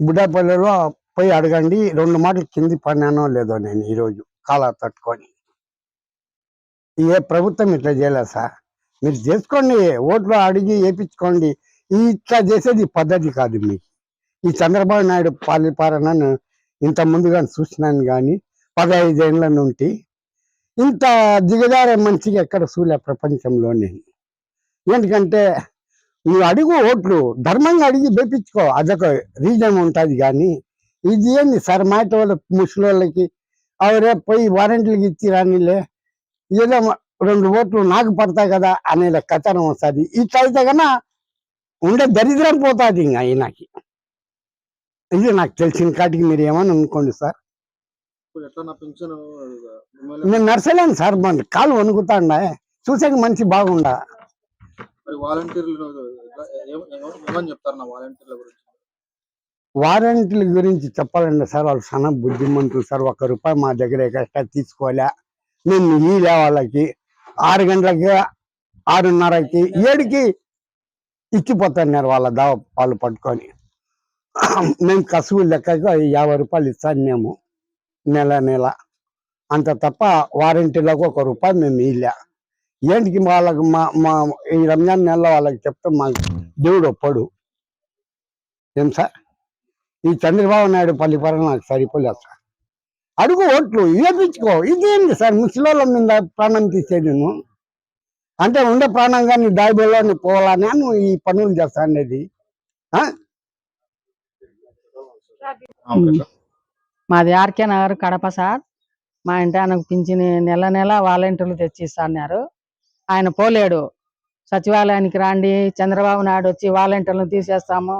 బుడ్డాపల్లిలో పోయి అడగండి రెండు మాటలు కింది పడినానో లేదో నేను ఈరోజు కాలా తట్టుకొని. ఏ ప్రభుత్వం ఇట్లా చేయలేదు సార్? మీరు చేసుకోండి ఓట్లు అడిగి వేయించుకోండి ఇట్లా చేసేది పద్ధతి కాదు మీకు ఈ చంద్రబాబు నాయుడు పాలిపాలనను ఇంత ముందుగా చూసినాను కానీ పదహైదు ఏళ్ళ నుండి ఇంత దిగజారే మంచిగా ఎక్కడ చూలే ప్రపంచంలోనే ఎందుకంటే నువ్వు అడుగు ఓట్లు. ధర్మంగా అడిగి వేపించుకో అదొక రీజన్ ఉంటుంది కానీ ఇది ఏంది? సార్ మాట వాళ్ళ ముసలి వాళ్ళకి అవరే పోయి వారంటీలకు ఇచ్చి రానిలే. ఏదో రెండు ఓట్లు నాకు పడతాయి కదా అనే కథనం వస్తుంది. ఇట్లా అయితే కన్నా ఉండే దరిద్రం పోతుంది ఇంకా ఈయనకి. ఇది నాకు తెలిసిన కాటికి మీరు ఏమని అనుకోండి సార్. నేను నర్సలేను సార్ మన కాలు వణుకుతాండా చూసాక మంచి బాగుండా. మరి వాలంటీర్లు ఏమని చెప్తారు నా వాలంటీర్ల గురించి? వారంటీల గురించి చెప్పాలంటే సార్ వాళ్ళు చాలా బుద్ధిమంతులు సార్. ఒక్క రూపాయి మా దగ్గర ఎక్స్ట్రా తీసుకోలే. మేము ఈలే వాళ్ళకి ఆరు గంటలకి ఆరున్నరకి ఏడుకి ఇచ్చిపోతున్నారు వాళ్ళ దావ వాళ్ళు పట్టుకొని. మేము కసువు లెక్కగా యాభై రూపాయలు ఇస్తాను మేము నెల నెల. అంత తప్ప వారంటీలకు ఒక రూపాయి మేము ఇలే ఏంటికి వాళ్ళకి మా మా ఈ రంజాన్ నెలలో వాళ్ళకి చెప్తే మాకు దేవుడు ఒప్పడు. ఏం సార్? ఈ చంద్రబాబు నాయుడు పల్లిపరం నాకు సరిపోలేదు సార్. అడుగు ఓట్లు వేపించుకో ఇదేంటి సార్? ముసలోళ్ళ మీద ప్రాణం తీసేది నువ్వు అంటే ఉండే ప్రాణం కానీ దాయిబోలో పోవాలని నువ్వు ఈ పనులు చేస్తా అనేది. మాది ఆర్కే నగర్ కడప సార్. మా ఇంటి ఆయనకు పింఛన్ నెల నెల వాలంటీర్లు తెచ్చి ఇస్తున్నారు ఆయన పోలేడు. సచివాలయానికి రండి చంద్రబాబు నాయుడు వచ్చి వాలంటీర్లను తీసేస్తాము.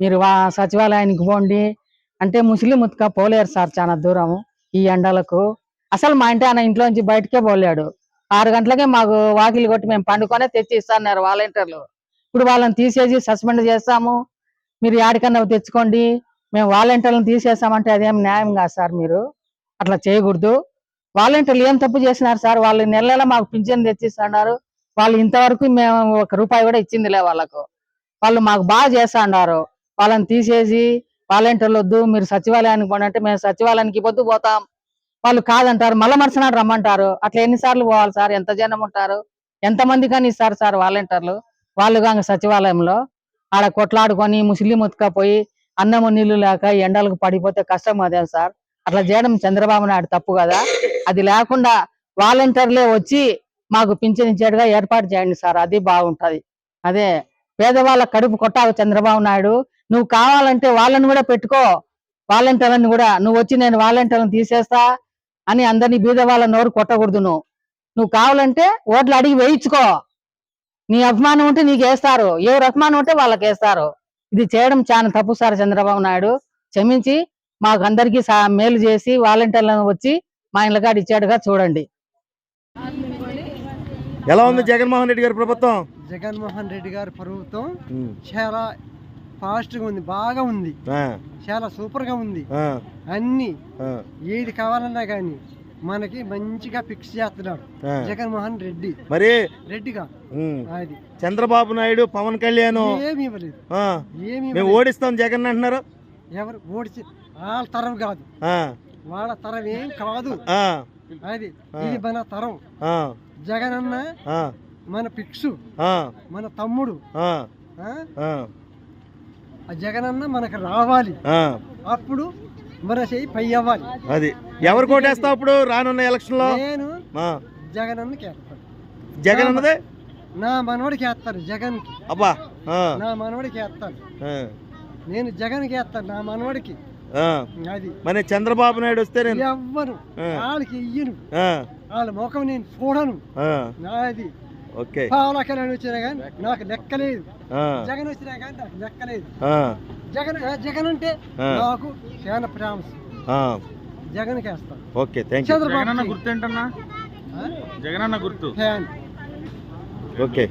మీరు వా సచివాలయానికి పోండి. అంటే ముస్లిం ఉత్క పోలేరు సార్ చాలా దూరం ఈ ఎండలకు. అసలు మా ఇంటి ఆయన ఇంట్లోంచి బయటకే పోలేడు. ఆరు గంటలకే మాకు వాకిలి కొట్టి మేము పండుకొనే తెచ్చి ఇస్తాన్నారు వాలంటీర్లు. ఇప్పుడు వాళ్ళని తీసేసి సస్పెండ్ చేస్తాము. మీరు యాడికన్నా తెచ్చుకోండి. మేము వాలంటీర్లను తీసేసామంటే అదేం న్యాయం కాదు సార్ మీరు. అట్లా చేయకూడదు. వాలంటీర్లు ఏం తప్పు చేసినారు సార్? వాళ్ళు నెల నెల మాకు పింఛన్ తెచ్చిస్తున్నారు. వాళ్ళు ఇంతవరకు మేము ఒక రూపాయి కూడా ఇచ్చిందిలే వాళ్ళకు. వాళ్ళు మాకు బాగా చేస్తున్నారు. వాళ్ళని తీసేసి వాలంటీర్లు వద్దు మీరు సచివాలయానికి పోనంటే మేము సచివాలయానికి పొద్దు పోతాం. వాళ్ళు కాదంటారు మళ్ళీ మరుసనాడు రమ్మంటారు. అట్లా ఎన్నిసార్లు పోవాలి సార్? ఎంత జనం ఉంటారు? ఎంత మంది కానీ ఇస్తారు సార్ వాలంటీర్లు? వాళ్ళు కాక సచివాలయంలో ఆడ కొట్లాడుకొని ముస్లిం ఉతకపోయి అన్నము నీళ్ళు లేక ఎండలకు పడిపోతే కష్టం అదే సార్. అట్లా చేయడం చంద్రబాబు నాయుడు తప్పు కదా. అది లేకుండా వాలంటీర్లే వచ్చి మాకు పింఛన్ ఇచ్చేట్టుగా ఏర్పాటు చేయండి సార్ అది బాగుంటది. అదే పేదవాళ్ళ కడుపు కొట్టావు చంద్రబాబు నాయుడు నువ్వు కావాలంటే వాళ్ళని కూడా పెట్టుకో వాలంటీర్లను కూడా నువ్వు వచ్చి నేను వాలంటీర్లను తీసేస్తా అని అందరినీ బీద వాళ్ళ నోరు కొట్టకూడదు నువ్వు. నువ్వు కావాలంటే ఓట్లు అడిగి వేయించుకో. నీ అభిమానం ఉంటే నీకు వేస్తారు ఎవరు అభిమానం ఉంటే వాళ్ళకి వేస్తారు. ఇది చేయడం చాలా తప్పు సార్ చంద్రబాబు నాయుడు. క్షమించి మాకు అందరికీ మేలు చేసి వాలంటీర్లను వచ్చి మా ఇళ్ళకాడ ఇచ్చాడుగా చూడండి. ఎలా ఉంది జగన్మోహన్ రెడ్డి గారి ప్రభుత్వం? జగన్మోహన్ రెడ్డి గారి ప్రభుత్వం చాలా ఫాస్ట్గా ఉంది బాగా ఉంది. ఆ, చాలా సూపర్గా ఉంది. ఆ, అన్ని ఆ, ఏది కావాలన్నా గాని మనకి మంచిగా ఫిక్స్ చేస్తున్నాడు. జగన్మోహన్ రెడ్డి. మరి? రెడ్డిగా అది. చంద్రబాబు నాయుడు పవన్ కళ్యాణ్. ఏమి ఇవ్వలేదు. ఆ, ఏమి మేము. ఓడిస్తాం జగన్ అంటున్నారు. ఎవరు ఓడిచి వాళ్ళ తరం కాదు. ఆ, వాళ్ళ తరం ఏం కాదు. అది. ఇది మన తరం. ఆ, జగన్ అన్న ఆ, మన పిక్సు ఆ, మన తమ్ముడు. ఆ, ఆ? ఆ, ఆ జగన్ అన్న మనకు రావాలి. అప్పుడు మన చెయ్యి పై అవ్వాలి. అది. ఎవరు కోటేస్తావు ఇప్పుడు రానున్న ఎలక్షన్లో నేను ఆ, జగన్ అన్నకి వేస్తాను జగన్ అన్నదే నా మనవడికి వేస్తాను జగన్కి అబ్బా నా మనవడికి వేస్తాను నేను జగన్కి వేస్తాను నా మనవడికి. మరి చంద్రబాబు నాయుడు వస్తే నేను ఎవ్వను ఆ. వాళ్ళకి ఇయ్యను. ఆ, వాళ్ళ ముఖం నేను చూడను. ఆ, నాది ఓకే. పావుల కళ్యాణ్ వచ్చినా కానీ నాకు లెక్కలేదు. ఆ, జగన్ వచ్చినా కానీ నాకు లెక్కలేదు. ఆ, జగన్ జగన్ అంటే. నాకు చాలా ప్రేమ. ఆ. జగన్ వేస్తాను ఓకే థ్యాంక్ యూ చంద్రబాబు గుర్తు ఏంటన్నా? జగనన్న గుర్తు. ఫ్యాన్. ఓకే.